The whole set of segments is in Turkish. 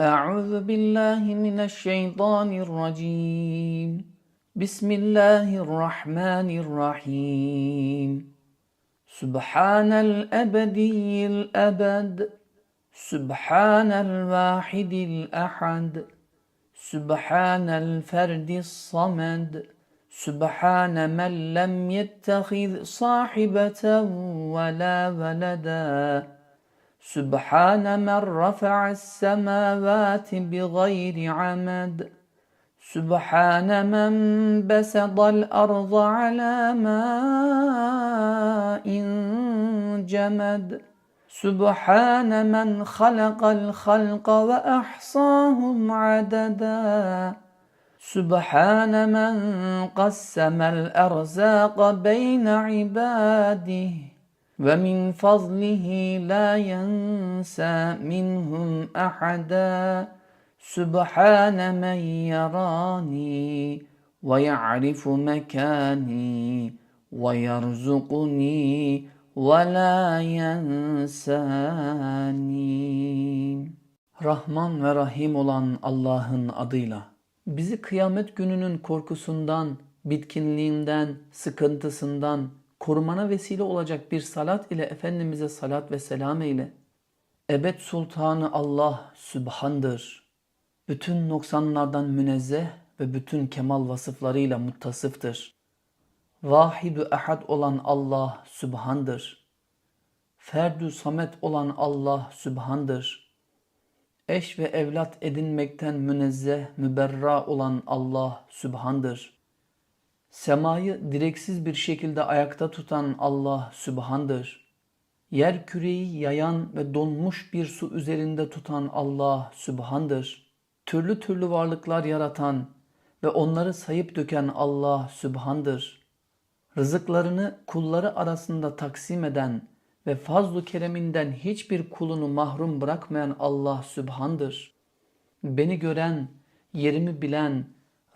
أعوذ بالله من الشيطان الرجيم. بسم الله الرحمن الرحيم. سبحان الأبدي الأبد. سبحان الواحد الأحد. سبحان الفرد الصمد. سبحان من لم يتخذ صاحبة ولا ولدا. سبحان من رفع السماوات بغير عمد. سبحان من بسط الأرض على ماء جمد. سبحان من خلق الخلق وأحصاهم عددا. سبحان من قسم الأرزاق بين عباده. ومن فضله لا ينسى منهم أحدا سبحان من يراني ويعرف مكاني ويرزقني ولا ينساني Rahman ve Rahim olan Allah'ın adıyla. Bizi kıyamet gününün korkusundan, bitkinliğinden, sıkıntısından korumana vesile olacak bir salat ile Efendimiz'e salat ve selam eyle. Ebed Sultanı Allah Sübhan'dır. Bütün noksanlardan münezzeh ve bütün kemal vasıflarıyla muttasıftır. Vahidü ehad olan Allah Sübhan'dır. Ferdü samet olan Allah Sübhan'dır. Eş ve evlat edinmekten münezzeh, müberra olan Allah Sübhan'dır. Semayı direksiz bir şekilde ayakta tutan Allah Sübhan'dır. Yer küreyi yayan ve donmuş bir su üzerinde tutan Allah Sübhan'dır. Türlü türlü varlıklar yaratan ve onları sayıp döken Allah Sübhan'dır. Rızıklarını kulları arasında taksim eden ve fazlu kereminden hiçbir kulunu mahrum bırakmayan Allah Sübhan'dır. Beni gören, yerimi bilen,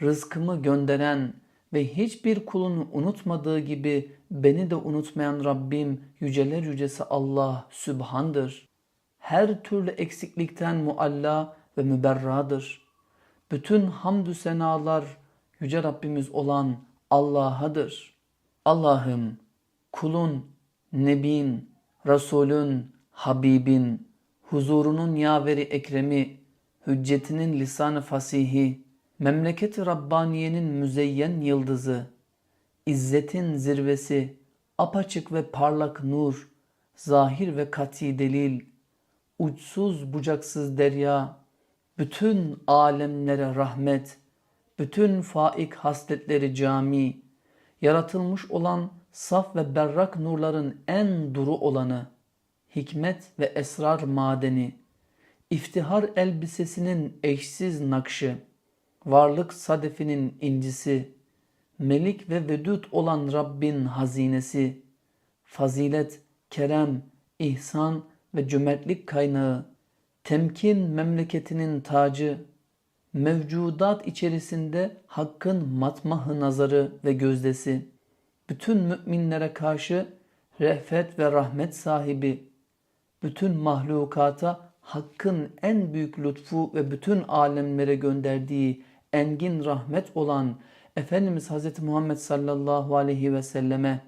rızkımı gönderen ve hiçbir kulunu unutmadığı gibi beni de unutmayan Rabbim yüceler yücesi Allah Sübhan'dır. Her türlü eksiklikten mualla ve müberradır. Bütün hamdü senalar yüce Rabbimiz olan Allah'adır. Allah'ım kulun, nebin, Resulün, Habibin, huzurunun yaveri ekremi, hüccetinin lisanı fasihi, memleketi Rabbaniye'nin müzeyyen yıldızı, izzetin zirvesi, apaçık ve parlak nur, zahir ve kati delil, uçsuz bucaksız derya, bütün alemlere rahmet, bütün faik hasletleri cami, yaratılmış olan saf ve berrak nurların en duru olanı, hikmet ve esrar madeni, iftihar elbisesinin eşsiz nakşı, varlık sadefinin incisi, melik ve vedud olan Rabbin hazinesi, fazilet, kerem, ihsan ve cömertlik kaynağı, temkin memleketinin tacı, mevcudat içerisinde hakkın matmahı nazarı ve gözdesi, bütün müminlere karşı rehfet ve rahmet sahibi, bütün mahlukata hakkın en büyük lütfu ve bütün alemlere gönderdiği engin rahmet olan Efendimiz Hz. Muhammed sallallahu aleyhi ve selleme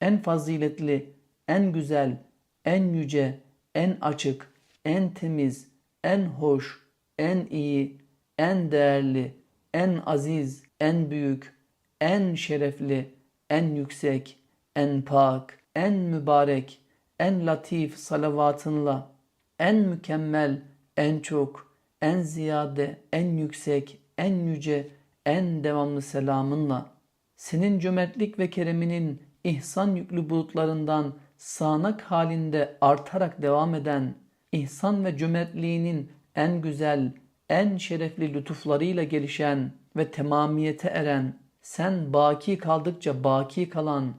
en faziletli, en güzel, en yüce, en açık, en temiz, en hoş, en iyi, en değerli, en aziz, en büyük, en şerefli, en yüksek, en pak, en mübarek, en latif salavatınla, en mükemmel, en çok, en ziyade, en yüksek, en yüce, en devamlı selamınla, senin cömertlik ve kereminin ihsan yüklü bulutlarından sağanak halinde artarak devam eden, ihsan ve cömertliğinin en güzel, en şerefli lütuflarıyla gelişen ve temamiyete eren, sen baki kaldıkça baki kalan,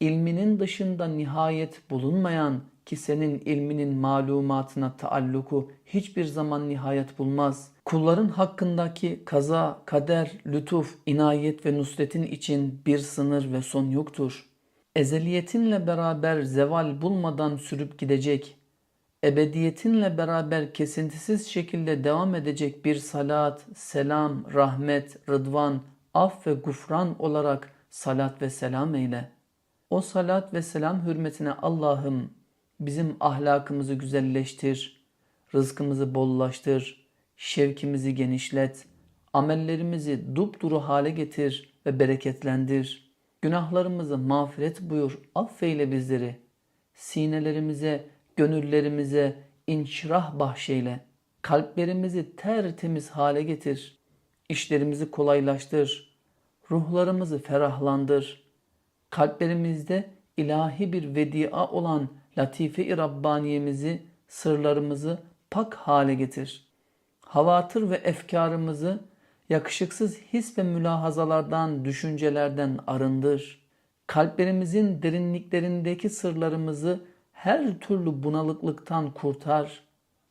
ilminin dışında nihayet bulunmayan ki senin ilminin malumatına taalluku hiçbir zaman nihayet bulmaz. Kulların hakkındaki kaza, kader, lütuf, inayet ve nusretin için bir sınır ve son yoktur. Ezeliyetinle beraber zeval bulmadan sürüp gidecek. ebediyetinle beraber kesintisiz şekilde devam edecek bir salat, selam, rahmet, rıdvan, af ve gufran olarak salat ve selam eyle. O salat ve selam hürmetine Allah'ım bizim ahlakımızı güzelleştir, rızkımızı bollaştır, şevkimizi genişlet, amellerimizi dupduru hale getir ve bereketlendir. Günahlarımızı mağfiret buyur, affeyle bizleri. Sinelerimize, gönüllerimize inşirah bahşeyle. Kalplerimizi tertemiz hale getir. İşlerimizi kolaylaştır. Ruhlarımızı ferahlandır. Kalplerimizde ilahi bir vedia olan latife-i Rabbaniyemizi, sırlarımızı pak hale getir. Havatır ve efkarımızı yakışıksız his ve mülahazalardan, düşüncelerden arındır. Kalplerimizin derinliklerindeki sırlarımızı her türlü bunalıklıktan kurtar.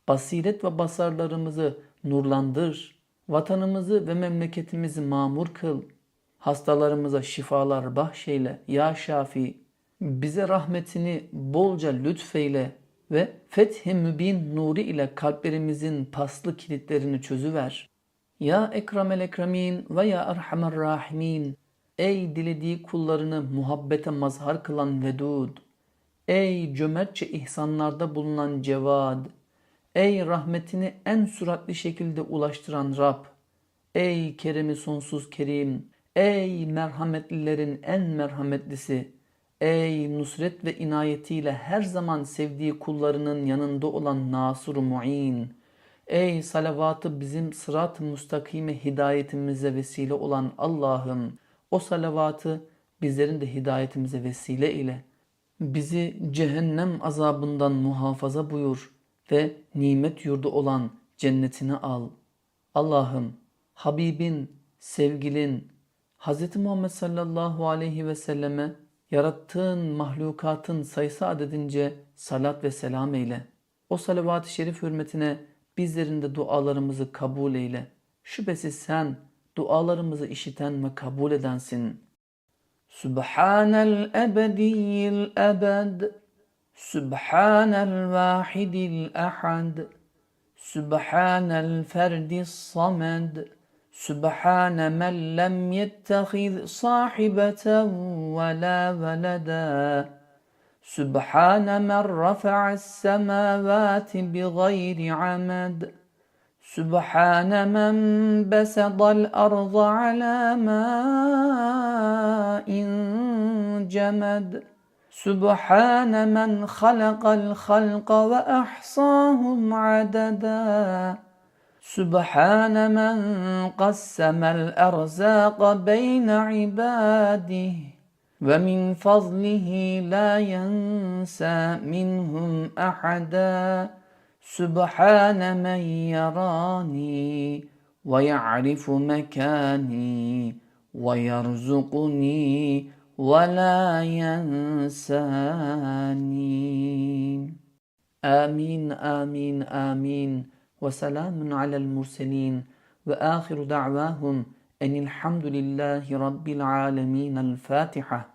Basiret ve basarlarımızı nurlandır. Vatanımızı ve memleketimizi mamur kıl. Hastalarımıza şifalar bahşeyle ya Şafi. Bize rahmetini bolca lütfeyle ve fethi mübin nuri ile kalplerimizin paslı kilitlerini çözüver. Ya Ekremel Ekremin ve ya Erhamer Rahimin. Ey dilediği kullarını muhabbete mazhar kılan Vedud. Ey cömertçe ihsanlarda bulunan Cevad. Ey rahmetini en süratli şekilde ulaştıran Rab. Ey keremi sonsuz kerim. Ey merhametlilerin en merhametlisi. Ey nusret ve inayetiyle her zaman sevdiği kullarının yanında olan Nasur-u Mu'in. Ey salavatı bizim sırat-ı müstakime hidayetimize vesile olan Allah'ım o salavatı bizlerin de hidayetimize vesile ile. Bizi cehennem azabından muhafaza buyur ve nimet yurdu olan cennetine al. Allah'ım Habibin, sevgilin, Hz. Muhammed sallallahu aleyhi ve selleme yarattığın mahlukatın sayısı adedince salat ve selam eyle. O salavat-ı şerif hürmetine bizlerin de dualarımızı kabul eyle. Şüphesiz sen dualarımızı işiten ve kabul edensin. Subhanel ebediyil ebed. Subhanel vahidil ahad. Subhanel ferdis samed. سبحان من لم يتخذ صاحبة ولا ولدا. سبحان من رفع السماوات بغير عمد. سبحان من بسط الأرض على ماء جمد. سبحان من خلق الخلق وأحصاهم عددا. سبحان من قسم الأرزاق بين عباده ومن فضله لا ينسى منهم أحدا. سبحان من يراني ويعرف مكاني ويرزقني ولا ينساني. آمين آمين آمين. وسلام على المرسلين وآخر دعواهم أن الحمد لله رب العالمين الفاتحة.